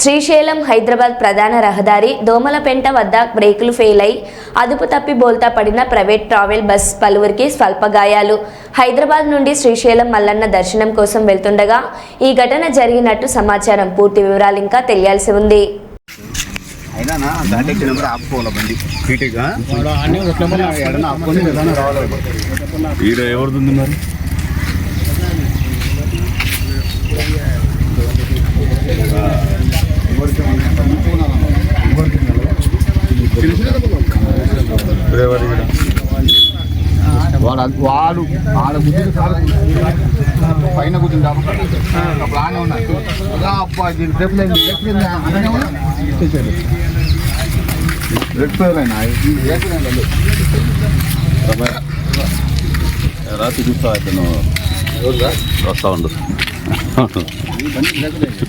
శ్రీశైలం హైదరాబాద్ ప్రధాన రహదారి దోమలపెంట వద్ద బ్రేకులు ఫెయిల్ అయి అదుపు తప్పి బోల్తా పడిన ప్రైవేట్ ట్రావెల్ బస్ పలువురికి స్వల్ప గాయాలు హైదరాబాద్ నుండి శ్రీశైలం మల్లన్న దర్శనం కోసం వెళ్తుండగా ఈ ఘటన జరిగినట్టు సమాచారం. పూర్తి వివరాలు ఇంకా తెలియాల్సి ఉంది. ఈడ ఎవరిది మరి? వాడు వాడు ఆడ కాలు పైన గుద్దిన ప్లాన్ ఉన్నాయి అలా అబ్బా దీని బ్రేక్ లేదు బ్రేక్ లేదు అనగానే ఉన్నా. బ్రేక్ ఫెయిల్ అయినా ఈ బ్రేక్ లేదు. రమేష్, రాత్రి చూస్తా అతను వస్తా ఉండు. ఈ బండి బ్రేక్ లేదు